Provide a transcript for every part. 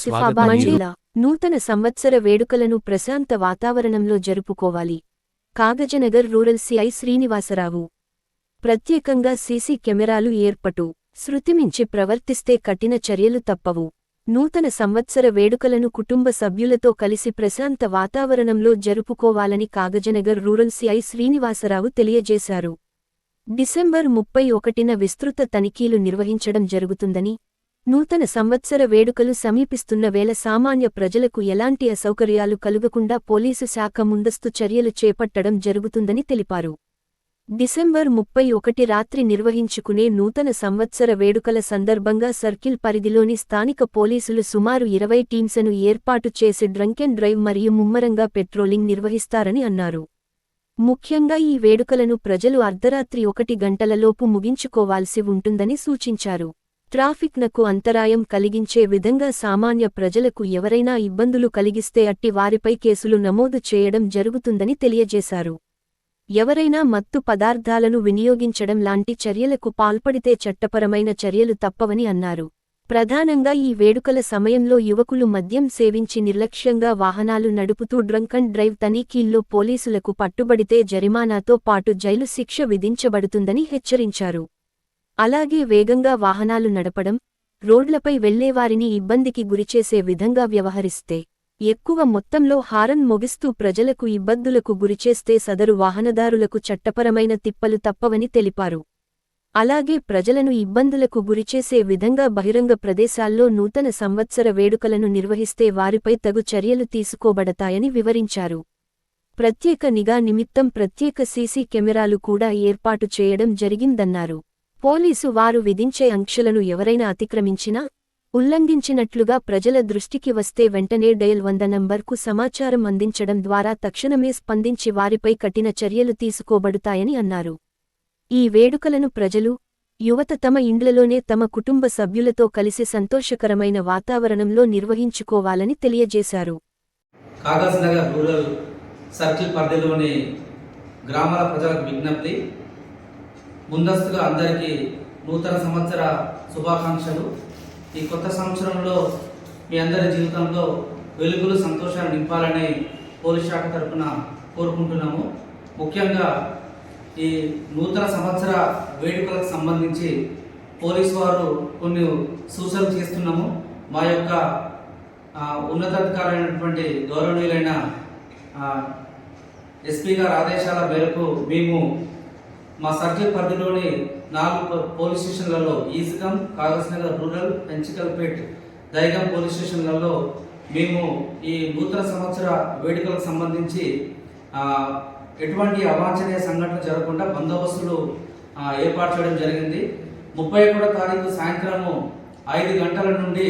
ఆసిఫాబాద్ స్వాగతం జిల్లా నూతన సంవత్సర వేడుకలను ప్రశాంత వాతావరణంలో జరుపుకోవాలి. Kagaznagar rural CI Srinivasarao. ప్రత్యేకంగా సీసీ కెమెరాలు ఏర్పటు. శృతిమించి ప్రవర్తిస్తే కఠిన చర్యలు తప్పవు. నూతన సంవత్సర వేడుకలను కుటుంబ సభ్యులతో కలిసి ప్రశాంత వాతావరణంలో జరుపుకోవాలని కాగజనగర్ రూరల్ సిఐ శ్రీనివాసరావు తెలియజేశారు. డిసెంబర్ ముప్పై ఒకటిన విస్తృత తనిఖీలు నిర్వహించడం జరుగుతుందని నూతన సంవత్సర వేడుకలు సమీపిస్తున్న వేళ సామాన్య ప్రజలకు ఎలాంటి అసౌకర్యాలు కలుగకుండా పోలీసు శాఖ ముందస్తు చర్యలు చేపట్టడం జరుగుతుందని తెలిపారు. డిసెంబర్ ముప్పై ఒకటి రాత్రి నిర్వహించుకునే నూతన సంవత్సర వేడుకల సందర్భంగా సర్కిల్ పరిధిలోని స్థానిక పోలీసులు సుమారు ఇరవై టీమ్సను ఏర్పాటు చేసి డ్రంక్ అండ్ డ్రైవ్ మరియు ముమ్మరంగా పెట్రోలింగ్ నిర్వహిస్తారని అన్నారు. ముఖ్యంగా ఈ వేడుకలను ప్రజలు అర్ధరాత్రి ఒకటి గంటలలోపు ముగించుకోవాల్సి ఉంటుందని సూచించారు. ట్రాఫిక్నకు అంతరాయం కలిగించే విధంగా సామాన్య ప్రజలకు ఎవరైనా ఇబ్బందులు కలిగిస్తే అట్టి వారిపై కేసులు నమోదు చేయడం జరుగుతుందని తెలియజేశారు. ఎవరైనా మత్తు పదార్థాలను వినియోగించడం లాంటి చర్యలకు పాల్పడితే చట్టపరమైన చర్యలు తప్పవని అన్నారు. ప్రధానంగా ఈ వేడుకల సమయంలో యువకులు మద్యం సేవించి నిర్లక్ష్యంగా వాహనాలు నడుపుతూ డ్రంక్ అండ్ డ్రైవ్ తనిఖీల్లో పోలీసులకు పట్టుబడితే జరిమానాతో పాటు జైలు శిక్ష విధించబడుతుందని హెచ్చరించారు. అలాగే వేగంగా వాహనాలు నడపడం రోడ్లపై వెళ్ళేవారిని ఇబ్బందికి గురిచేసే విధంగా వ్యవహరిస్తే ఎక్కువ మొత్తంలో హారన్ మొగిస్తూ ప్రజలకు ఇబ్బందులకు గురిచేస్తే సదరు వాహనదారులకు చట్టపరమైన తిప్పలు తప్పవని తెలిపారు. అలాగే ప్రజలను ఇబ్బందులకు గురిచేసే విధంగా బహిరంగ ప్రదేశాల్లో నూతన సంవత్సర వేడుకలను నిర్వహిస్తే వారిపై తగు చర్యలు తీసుకోబడతాయని వివరించారు. ప్రత్యేక నిఘా నిమిత్తం ప్రత్యేక సీసీ కెమెరాలు కూడా ఏర్పాటు చేయడం జరిగిందన్నారు. పోలీసు వారు విధించే అంక్షలను ఎవరైనా అతిక్రమించినా ఉల్లంఘించినట్లుగా ప్రజల దృష్టికి వస్తే వెంటనే డయల్ వంద నంబర్కు సమాచారం అందించడం ద్వారా తక్షణమే స్పందించి వారిపై కఠిన చర్యలు తీసుకోబడుతాయని అన్నారు. ఈ వేడుకలను ప్రజలు యువత తమ ఇండ్లలోనే తమ కుటుంబ సభ్యులతో కలిసి సంతోషకరమైన వాతావరణంలో నిర్వహించుకోవాలని తెలియజేశారు. కాగజ్ నగర్ రూరల్ సర్కిల్ పరిధిలోని గ్రామాల ప్రజలకు విజ్ఞప్తి ముందస్తుగా అందరికీ నూతన సంవత్సర శుభాకాంక్షలు. ఈ కొత్త సంవత్సరంలో మీ అందరి జీవితంలో వెలుగులు సంతోషాన్ని నింపాలని పోలీస్ శాఖ తరఫున కోరుకుంటున్నాము. ముఖ్యంగా ఈ నూతన సంవత్సర వేడుకలకు సంబంధించి పోలీసు వారు కొన్ని సూచనలు చేస్తున్నాము. మా యొక్క ఆ, ఉన్నతాధికారులైనటువంటి గౌరవనీయులైన ఎస్పీ గారి ఆదేశాల మేరకు మేము మా సర్కిల్ పరిధిలోని నాలుగు పోలీస్ స్టేషన్లలో ఈజ్గం Kagaznagar rural Penchikalpet Dahegaon police స్టేషన్లలో మేము ఈ నూతన సంవత్సర వేడుకలకు సంబంధించి ఎటువంటి అవాంఛనీయ సంఘటనలు జరగకుండా బందోబస్తులు ఏర్పాటు చేయడం జరిగింది. ముప్పై ఒకటో తారీఖు సాయంత్రము ఐదు గంటల నుండి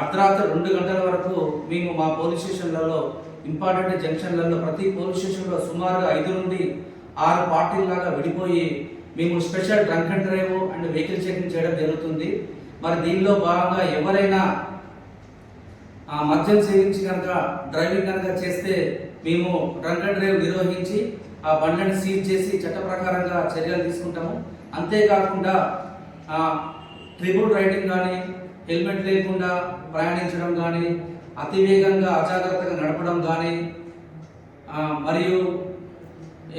అర్ధరాత్రి రెండు గంటల వరకు మేము మా పోలీస్ స్టేషన్లలో ఇంపార్టెంట్ జంక్షన్లలో ప్రతి పోలీస్ స్టేషన్లో సుమారుగా ఐదు నుండి ఆరు పార్టీల్లాగా విడిపోయి మేము special drunk and drive and vehicle checking చేయడం జరుగుతుంది. మరి దీనిలో భాగంగా ఎవరైనా ఆ మద్యం సేవించి కనుక డ్రైవింగ్ కనుక చేస్తే మేము డ్రంక్ అండ్ డ్రైవ్ నిర్వహించి ఆ బండిని సీజ్ చేసి చట్ట ప్రకారంగా చర్యలు తీసుకుంటాము. అంతేకాకుండా ట్రిబుల్ రైడింగ్ కానీ హెల్మెట్ లేకుండా ప్రయాణించడం కానీ అతివేగంగా అజాగ్రత్తగా నడపడం కానీ మరియు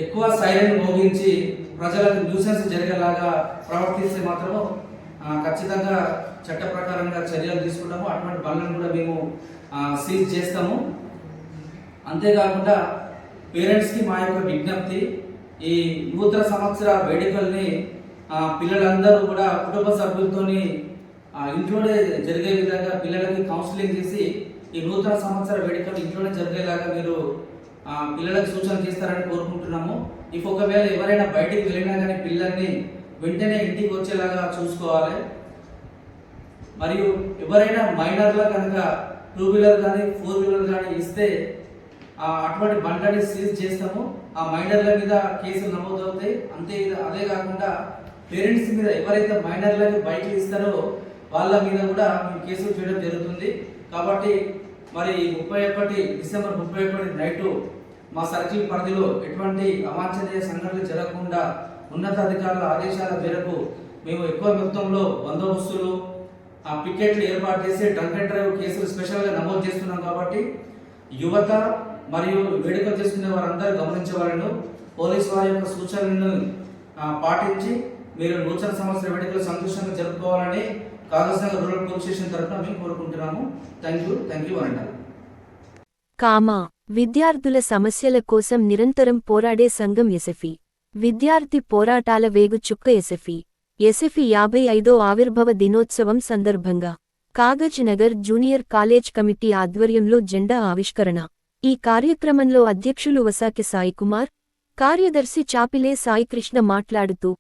ఎక్కువ సైరన్ మోగించి ప్రజలకు న్యూసెన్స్ జరిగేలాగా ప్రవర్తిస్తే మాత్రము ఖచ్చితంగా చట్ట ప్రకారంగా చర్యలు తీసుకుంటాము. అటువంటి బండ్లను కూడా మేము సీజ్ చేస్తాము. అంతేకాకుండా పేరెంట్స్కి మా యొక్క విజ్ఞప్తి ఈ నూతన సంవత్సర వేడుకల్ని పిల్లలందరూ కూడా కుటుంబ సభ్యులతోని ఇంట్లోనే జరిగే విధంగా పిల్లలకి కౌన్సిలింగ్ చేసి ఈ నూతన సంవత్సర వేడుకలు ఇంట్లోనే జరిగేలాగా మీరు పిల్లలకు సూచనలు చేస్తారని కోరుకుంటున్నాము. ఇఫ్ ఒకవేళ ఎవరైనా బయటికి వెళ్ళినా కానీ పిల్లల్ని వెంటనే ఇంటికి వచ్చేలాగా చూసుకోవాలి. మరియు ఎవరైనా మైనర్ల కనుక టూ వీలర్ కానీ ఫోర్ వీలర్ కానీ ఇస్తే అటువంటి బండ్లని సీజ్ చేస్తాము. ఆ మైనర్ల మీద కేసులు నమోదవుతాయి అంతే అదే కాకుండా పేరెంట్స్ మీద ఎవరైతే మైనర్లకు బైక్లు ఇస్తారో వాళ్ళ మీద కూడా మేము కేసులు చేయడం జరుగుతుంది. కాబట్టి మరి ముప్పై ఒకటి డిసెంబర్ ముప్పై ఒకటి నైటు మా సర్కిల్ పరిధిలో ఎటువంటి అవాంఛనీయ సంఘటనలు జరగకుండా ఉన్నతాధికారుల ఆదేశాల మేరకు మేము ఎక్కువ మొత్తంలో బందోబస్తులు ఆ పికెట్లు ఏర్పాటు చేసి డ్రంక్ అండ్ డ్రైవ్ కేసులు స్పెషల్గా నమోదు చేస్తున్నాం కాబట్టి యువత మరియు వేడుకలు చేసుకునే వారందరూ గమనించవాలను పోలీస్ వారి యొక్క సూచనలను పాటించి మీరు నూతన సంవత్సర వేడుకలు సంతోషంగా జరుపుకోవాలని కాగజ్నగర్ రూరల్ పోలీస్ స్టేషన్ తరఫున మేము కోరుకుంటున్నాము. Thank you. థ్యాంక్ యూ అండి కామా విద్యార్థుల సమస్యల కోసం నిరంతరం పోరాడే సంఘం ఎసఫీ విద్యార్థి పోరాటాల వేగు చుక్క ఎసఫీ యాభై ఐదో ఆవిర్భవ దినోత్సవం సందర్భంగా Kagaz Nagar junior college committee ఆధ్వర్యంలో జెండా ఆవిష్కరణ. ఈ కార్యక్రమంలో అధ్యక్షులు వసాకి సాయికుమార్ కార్యదర్శి చాపిలే సాయికృష్ణ మాట్లాడుతూ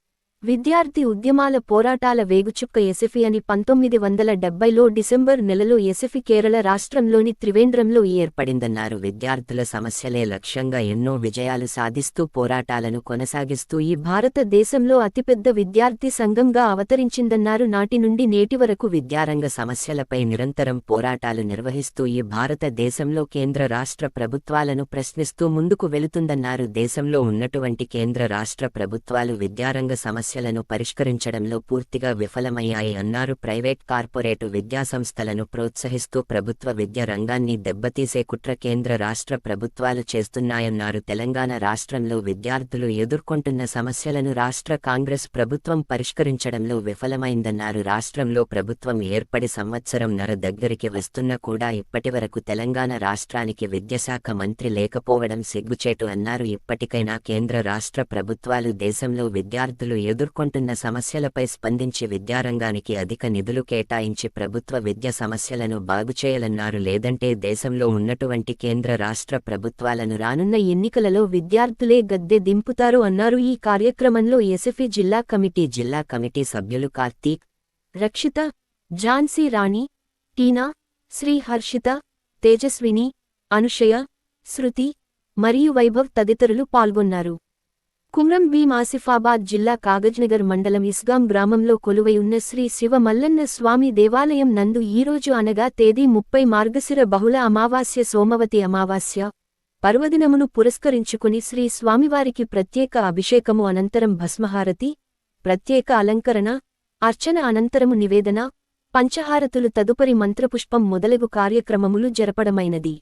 విద్యార్థి ఉద్యమాల పోరాటాల వేగుచుక్క ఎసిఫి అని పంతొమ్మిది వందల డెబ్బైలో డిసెంబర్ నెలలో ఎసిఫి కేరళ రాష్ట్రంలోని త్రివేంద్రంలో ఏర్పడిందన్నారు. విద్యార్థుల సమస్యలే లక్ష్యంగా ఎన్నో విజయాలు సాధిస్తూ పోరాటాలను కొనసాగిస్తూ ఈ భారతదేశంలో అతిపెద్ద విద్యార్థి సంఘంగా అవతరించిందన్నారు. నాటి నుండి నేటి వరకు విద్యారంగ సమస్యలపై నిరంతరం పోరాటాలు నిర్వహిస్తూ ఈ భారతదేశంలో కేంద్ర రాష్ట్ర ప్రభుత్వాలను ప్రశ్నిస్తూ ముందుకు వెళుతుందన్నారు. దేశంలో ఉన్నటువంటి కేంద్ర రాష్ట్ర ప్రభుత్వాలు విద్యారంగ సమస్య సమస్యలను పరిష్కరించడంలో పూర్తిగా విఫలమయ్యాయి అన్నారు ప్రైవేట్ కార్పొరేటు విద్యాసంస్థలను ప్రోత్సహిస్తూ ప్రభుత్వ విద్యా రంగాన్ని దెబ్బతీసే కుట్ర కేంద్ర రాష్ట్ర ప్రభుత్వాలు చేస్తున్నాయన్నారు. తెలంగాణ రాష్ట్రంలో విద్యార్థులు ఎదుర్కొంటున్న సమస్యలను రాష్ట్ర కాంగ్రెస్ ప్రభుత్వం పరిష్కరించడంలో విఫలమైందన్నారు. రాష్ట్రంలో ప్రభుత్వం ఏర్పడి సంవత్సరం నర దగ్గరికి వస్తున్నా కూడా ఇప్పటివరకు తెలంగాణ రాష్ట్రానికి విద్యాశాఖ మంత్రి లేకపోవడం సిగ్గుచేటు అన్నారు. ఇప్పటికైనా కేంద్ర రాష్ట్ర ప్రభుత్వాలు దేశంలో విద్యార్థులు ఎదుర్కొంటున్న సమస్యలపై స్పందించి విద్యారంగానికి అధిక నిధులు కేటాయించి ప్రభుత్వ విద్య సమస్యలను బాగుచేయాలన్నారు లేదంటే దేశంలో ఉన్నటువంటి కేంద్ర రాష్ట్ర ప్రభుత్వాలను రానున్న ఎన్నికలలో విద్యార్థులే గద్దె దింపుతారు అన్నారు. ఈ కార్యక్రమంలో ఎస్ఎఫ్ఈ జిల్లా కమిటీ జిల్లా కమిటీ సభ్యులు కార్తీక్ రక్షిత ఝాన్సీ రాణి టీనా శ్రీ హర్షిత తేజస్విని అనుషయ శృతి మరియు వైభవ్ తదితరులు పాల్గొన్నారు. కుమ్రం భీం ఆసిఫాబాద్ జిల్లా కాగజ్నగర్ మండలం ఇస్గాం గ్రామంలో కొలువై ఉన్న శ్రీ శివ మల్లన్న స్వామి దేవాలయం నందు ఈరోజు అనగా తేదీ ముప్పై మార్గశిర బహుళ అమావాస్య సోమవతి అమావాస్య పర్వదినమును పురస్కరించుకుని శ్రీ స్వామివారికి ప్రత్యేక అభిషేకము అనంతరం భస్మహారతి ప్రత్యేక అలంకరణ అర్చన అనంతరము నివేదన పంచహారతులు తదుపరి మంత్రపుష్పం మొదలగు కార్యక్రమములు జరపడమైనది.